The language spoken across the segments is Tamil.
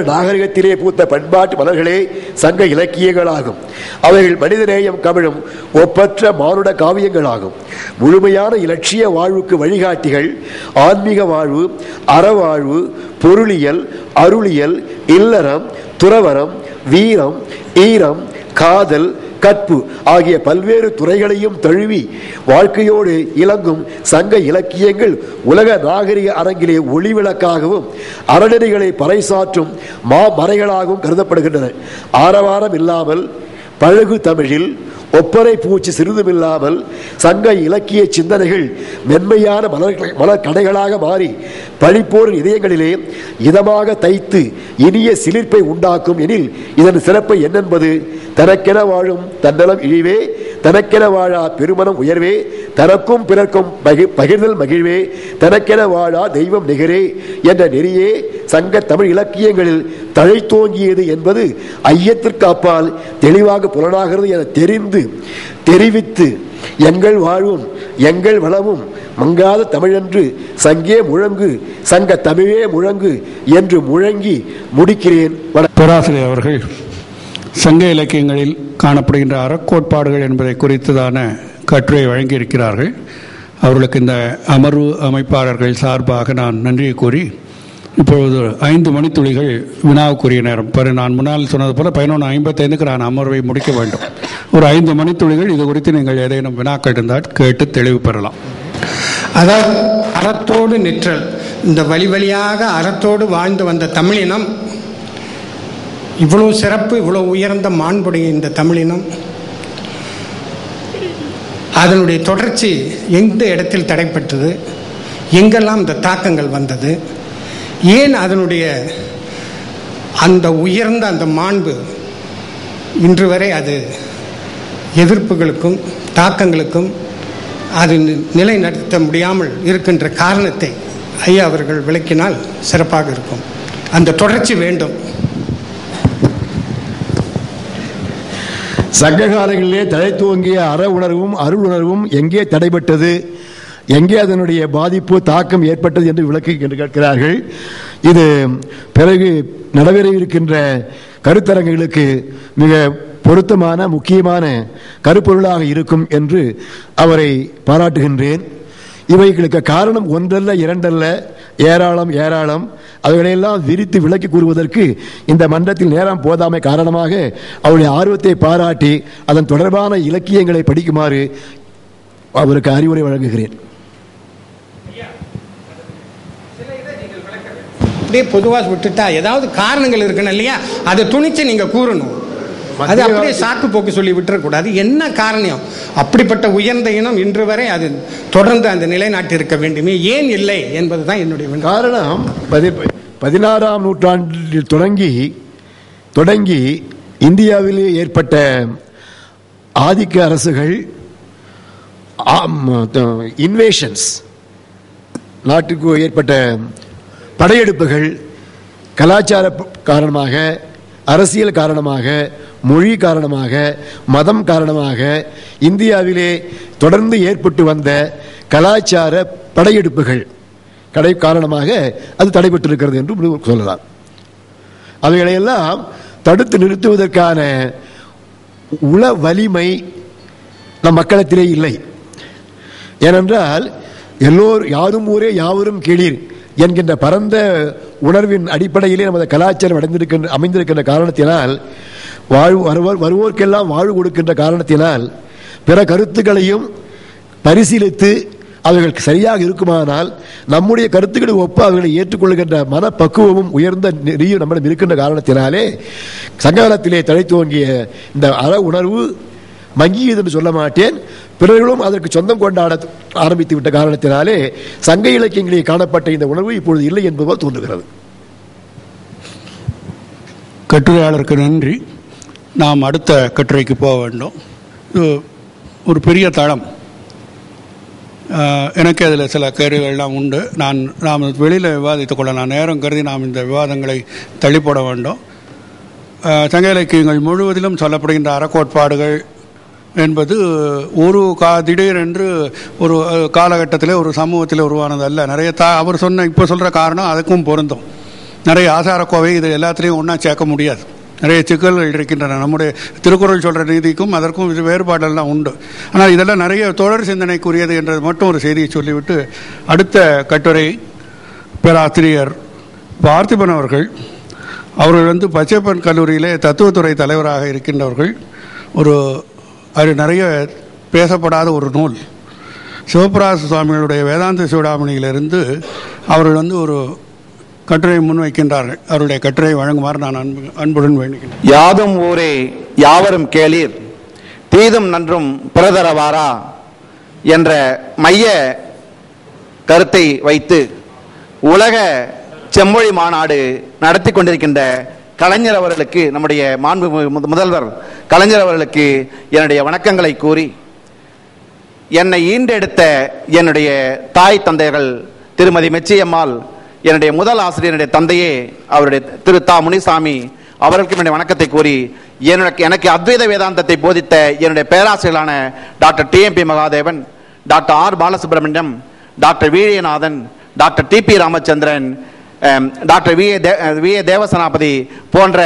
நாகரிகத்திலே பூத்த பண்பாட்டு மலர்களே சங்க இலக்கியங்களாகும். அவைகள் மனிதநேயம் கவிழும் ஒப்பற்ற மானுட காவியங்களாகும். முழுமையான இலட்சிய வாழ்வுக்கு வழிகாட்டிகள் ஆன்மீக வாழ்வு அறவாழ்வு பொருளியல் அருளியல் இல்லறம் துறவரம் வீரம் ஈரம் காதல் கற்பு ஆகிய பல்வேறு துறைகளையும் தழுவி வாழ்க்கையோடு இலங்கும் சங்க இலக்கியங்கள் உலக நாகரிக அரங்கிலே ஒளிவிளக்காகவும் அறநெறிகளை பறைசாற்றும் மாமறைகளாகவும் கருதப்படுகின்றன. ஆரவாரம் இல்லாமல் பழகு தமிழில் ஒப்பனை பூச்சி சிறிதுமில்லாமல் சங்க இலக்கிய சிந்தனைகள் மென்மையான மலர் மலர்கடைகளாக மாறி பழிப்போர் இதயங்களிலே இதமாக தைத்து இனிய சிலிர்ப்பை உண்டாக்கும் எனில் இதன் சிறப்பு என்னென்பது? தனக்கென வாழும் தன்னலம் இழிவே தனக்கென வாழா பெருமனம் உயர்வே தனக்கும் பிறர்க்கும் பகிர்தல் மகிழ்வே தனக்கென வாழா தெய்வம் நிகரே என்ற நெறியே சங்க தமிழ் இலக்கியங்களில் தழைத்தோங்கியது என்பது ஐயத்திற்கு அப்பால் தெளிவாக புலனாகிறது என தெரிந்து தெரிவித்து எங்கள் வாழ்வும் எங்கள் வளமும் மங்காத தமிழன்று சங்கே முழங்கு சங்க தமிழே முழங்கு என்று முழங்கி முடிக்கிறேன். பேராசிரியர் அவர்கள் சங்க இலக்கியங்களில் காணப்படுகின்ற அறக்கோட்பாடுகள் என்பதை குறித்ததான கட்டுரை வழங்கியிருக்கிறார்கள். அவர்களுக்கு இந்த அமர்வு அமைப்பாளர்கள் சார்பாக நான் நன்றியை கூறி இப்பொழுது ஐந்து மணித்துளிகள் வினாவுக்குரிய நேரம். பிற நான் முன்னால் சொன்னது போல பதினொன்று ஐம்பத்தைந்துக்கு நான் அமர்வை முடிக்க வேண்டும். ஒரு ஐந்து மணித்துளிகள் இது குறித்து நீங்கள் ஏதேனும் வினாக்கள் இருந்தால் கேட்டு தெளிவு பெறலாம். அதாவது அறத்தோடு நிற்றல். இந்த வழி வழியாக அறத்தோடு வாழ்ந்து வந்த தமிழினம் இவ்வளவு சிறப்பு இவ்வளவு உயர்ந்த மாண்புடைய இந்த தமிழினம் அதனுடைய தொடர்ச்சி எந்த இடத்தில் தடைப்பட்டது எங்கெல்லாம் இந்த தாக்கங்கள் வந்தது ஏன் அதனுடைய அந்த உயர்ந்த அந்த மாண்பு இன்று வரை அது எதிர்ப்புகளுக்கும் தாக்கங்களுக்கும் அது நி- நடத்த முடியாமல் இருக்கின்ற காரணத்தை ஐயா அவர்கள் விளக்கினால் சிறப்பாக இருக்கும். அந்த தொடர்ச்சி வேண்டும். சங்ககாலங்களிலே தலை துவங்கிய அற உணர்வும் அருள் உணர்வும் எங்கே தடைபட்டது? எங்கே அதனுடைய பாதிப்பு தாக்கம் ஏற்பட்டது என்று விளக்கு என்று கேட்கிறார்கள். இது பிறகு நடைபெற இருக்கின்ற கருத்தரங்குகளுக்கு மிக பொருத்தமான முக்கியமான கருப்பொருளாக இருக்கும் என்று அவரை பாராட்டுகின்றேன். இவைகளுக்கு காரணம் ஒன்றல்ல இரண்டல்ல ஏராளம் ஏராளம். அவைகளையெல்லாம் விரித்து விளக்கி கூறுவதற்கு இந்த மன்றத்தில் நேரம் போதாமை காரணமாக அவருடைய ஆர்வத்தை பாராட்டி அதன் தொடர்பான இலக்கியங்களை படிக்குமாறு அவருக்கு அறிவுரை வழங்குகிறேன். அப்படியே பொதுவாக விட்டுட்டா ஏதாவது காரணங்கள் இருக்கணும் இல்லையா? அதை துணிச்சு நீங்கள் கூறணும். அது அப்படியே சாக்கு போக்கு சொல்லி விட்டுறக்கூடாது என்ன காரணம் அப்படிப்பட்ட உயர்ந்த இனம் இன்று வரை அது தொடர்ந்து அந்த நிலைநாட்டி இருக்க வேண்டுமே ஏன் இல்லை என்பதுதான் என்னுடைய வினா. காரணம் பதி- பதினாறாம் நூற்றாண்டில் தொடங்கி தொடங்கி இந்தியாவிலே ஏற்பட்ட ஆதிக்க அரசுகள் இன்வேஷன்ஸ் நாட்டுக்கு ஏற்பட்ட படையெடுப்புகள் கலாச்சார காரணமாக அரசியல் காரணமாக மொழி காரணமாக மதம் காரணமாக இந்தியாவிலே தொடர்ந்து ஏற்பட்டு வந்த கலாச்சார படையெடுப்புகள் கடை காரணமாக அது தடைபட்டிருக்கிறது என்று சொல்லலாம். அவைகளையெல்லாம் தடுத்து நிறுத்துவதற்கான உள வலிமை நம் மக்களத்திலே இல்லை. ஏனென்றால் எல்லோர் யாரும் ஊரே யாவரும் கிளீர் என்கின்ற பரந்த உணர்வின் அடிப்படையிலே நமது கலாச்சாரம் அடைந்திருக்கின்ற அமைந்திருக்கின்ற காரணத்தினால் வாழ்வு வருவோர் வருவோர்க்கெல்லாம் வாழ்வு கொடுக்கின்ற காரணத்தினால் பிற கருத்துக்களையும் பரிசீலித்து அவர்கள் சரியாக இருக்குமானால் நம்முடைய கருத்துக்களை ஒப்பு அவர்களை ஏற்றுக்கொள்கின்ற மனப்பக்குவமும் உயர்ந்த நெறியும் நம்மிடம் இருக்கின்ற காரணத்தினாலே சங்ககாலத்திலே தலை துவங்கிய இந்த அற உணர்வு மங்கியது என்று சொல்ல மாட்டேன். பிறர்களும் அதற்கு சொந்தம் கொண்டாட ஆரம்பித்து விட்ட காரணத்தினாலே சங்க இலக்கியங்களில் காணப்பட்ட இந்த உணர்வு இப்பொழுது இல்லை என்பது தோன்றுகிறது. கட்டுரையாளருக்கு நன்றி. நாம் அடுத்த கட்டுரைக்கு போக வேண்டும். இது ஒரு பெரிய தளம். எனக்கு அதில் சில கேள்விகள்லாம் உண்டு. நான் நாம் வெளியில் விவாதித்துக் கொள்ளலாம். நேரம் கருதி நாம் இந்த விவாதங்களை தள்ளிப்பட வேண்டும். சங்க இலக்கியங்கள் முழுவதிலும் சொல்லப்படுகின்ற அறக்கோட்பாடுகள் என்பது ஒரு கா திடீரென்று ஒரு காலகட்டத்தில் ஒரு சமூகத்தில் உருவானது அல்ல. நிறைய தா அவர் சொன்ன இப்போ சொல்கிற காரணம் அதுக்கும் பொருந்தும். நிறைய ஆசாரக்கோவை இது எல்லாத்துலேயும் ஒன்றா சேர்க்க முடியாது. நிறைய சிக்கல்கள் இருக்கின்றன. நம்முடைய திருக்குறள் சொல்கிற நீதிக்கும் அதற்கும் இது வேறுபாடெல்லாம் உண்டு. ஆனால் இதெல்லாம் நிறைய தொடர் சிந்தனைக்குரியது என்றது மட்டும் ஒரு செய்தியை சொல்லிவிட்டு அடுத்த கட்டுரை பேராசிரியர் பார்த்திபன் அவர்கள். அவர்கள் வந்து பச்சைப்பன் கல்லூரியிலே தத்துவத்துறை தலைவராக இருக்கின்றவர்கள். ஒரு அது நிறைய பேசப்படாத ஒரு நூல். சிவபிராச சுவாமிகளுடைய வேதாந்த சூடாமணியிலிருந்து அவர்கள் வந்து ஒரு கட்டுரை முன்வைக்கின்றார்கள். அவருடைய கட்டுரை வழங்குமாறு நான் அன்பு அன்புடன் வேண்டுகிறேன். யாதும் ஊரே யாவரும் கேளீர். தீதும் நன்றும் பிறதரவாரா என்ற மைய கருத்தை வைத்து உலக செம்மொழி மாநாடு நடத்தி கொண்டிருக்கின்ற கலைஞர் அவர்களுக்கு நம்முடைய மாண்பு மு- முதல்வர் கலைஞர் அவர்களுக்கு என்னுடைய வணக்கங்களை கூறி என்னை ஈண்டெடுத்த என்னுடைய தாய் தந்தைகள் திருமதி மெச்சியம்மாள் என்னுடைய முதல் ஆசிரியருடைய தந்தையே அவருடைய திரு தா. முனிசாமி அவர்களுக்கும் என்னுடைய வணக்கத்தை கூறி எனக்கு எனக்கு அத்வைத வேதாந்தத்தை போதித்த என்னுடைய பேராசிரியர்களான doctor TMP Mahadevan doctor R. Balasubramaniam doctor Veezhinathan doctor TP Ramachandran doctor V. A. They V. A. தேவசனாபதி போன்ற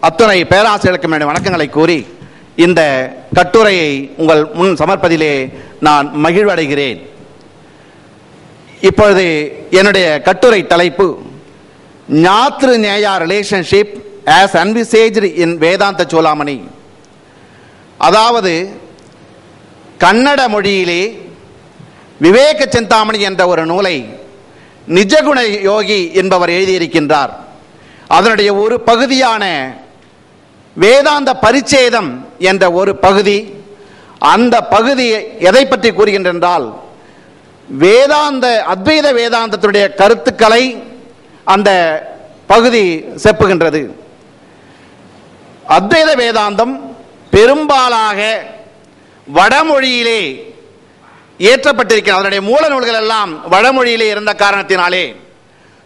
அத்துணை பேராசிரியர்களுக்கும் என்னுடைய வணக்கங்களை கூறி இந்த கட்டுரையை உங்கள் முன் சமர்ப்பதிலே நான் மகிழ்வடைகிறேன். இப்பொழுது என்னுடைய கட்டுரை தலைப்பு ஞாத்ரு நேயா ரிலேஷன்ஷிப் ஆஸ் அன்விசேஜ்டு இன் வேதாந்த சோலாமணி அதாவது கன்னட மொழியிலே விவேக சிந்தாமணி என்ற ஒரு நூலை நிஜகுண யோகி என்பவர் எழுதியிருக்கின்றார். அதனுடைய ஒரு பகுதியான வேதாந்த பரிச்சேதம் என்ற ஒரு பகுதி அந்த பகுதி எதை பற்றி கூறுகின்றென்றால் வேதாந்த அத்வைத வேதாந்தத்துடைய கருத்துக்களை அந்த பகுதி செப்புகின்றது. அத்வைத வேதாந்தம் பெரும்பாலாக வடமொழியிலே ஏற்றப்பட்டிருக்கிறது அதனுடைய மூல நூல்கள் எல்லாம் வடமொழியிலே இருந்த காரணத்தினாலே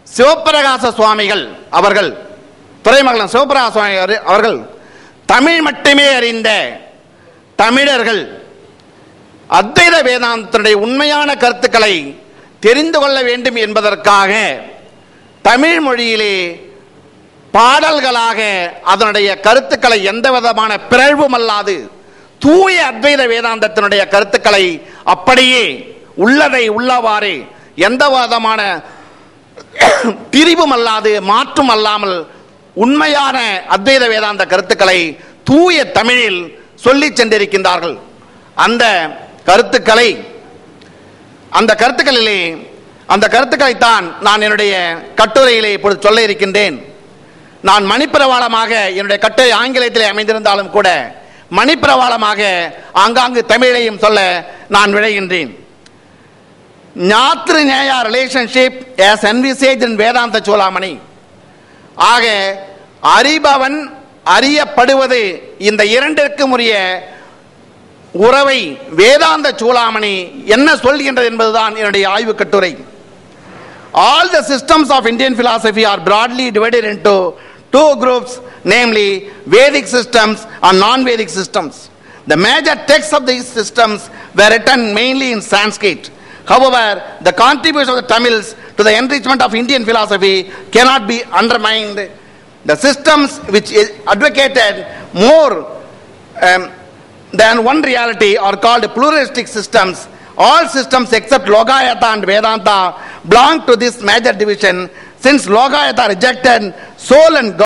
சிவப்பிரகாச சுவாமிகள் அவர்கள் துறைமங்கலம் சிவபிரகாச சுவாமி அவர்கள் தமிழ் மட்டுமே அறிந்த தமிழர்கள் அத்வைத வேதாந்தத்தினுடைய உண்மையான கருத்துக்களை தெரிந்து கொள்ள வேண்டும் என்பதற்காக தமிழ் மொழியிலே பாடல்களாக அதனுடைய கருத்துக்களை எந்த விதமான பிறழ்வும் அல்லாது தூய அத்வைத வேதாந்தத்தினுடைய கருத்துக்களை அப்படியே உள்ளதை உள்ளவாறே எந்த விதமான பிரிவும் அல்லாது மாற்றும் அல்லாமல் உண்மையான அத்வைத வேதாந்த கருத்துக்களை தூய தமிழில் சொல்லிச் சென்றிருக்கின்றார்கள். அந்த கருத்துக்களை அந்த கருத்துக்களிலே அந்த கருத்துக்களைத்தான் நான் என்னுடைய கட்டுரையிலே இப்பொழுது சொல்ல இருக்கின்றேன். நான் மணிப்பிரவாளமாக என்னுடைய கட்டுரை ஆங்கிலத்திலே அமைந்திருந்தாலும் கூட மணிப்பிரவாளமாக ஆங்காங்கு தமிழையும் சொல்ல நான் விளைகின்றேன் ஞாத்ரு நேயா relationship as envisaged in Vedanta Chudamani ஆக அறிபவன் அறியப்படுவது இந்த இரண்டிற்கும் உரிய உறவை வேதாந்த சூளாமணி என்ன சொல்கின்றது என்பதுதான் என்னுடைய ஆய்வு கட்டுரை all the systems of Indian philosophy are broadly divided into two groups namely Vedic systems and non Vedic systems the major texts of these systems were written mainly in Sanskrit However, the contribution of the Tamils to the enrichment of Indian philosophy cannot be undermined. The systems which advocated more than one reality are called pluralistic systems. All systems except Logayata and Vedanta belong to this major division since Logayata rejected soul and God.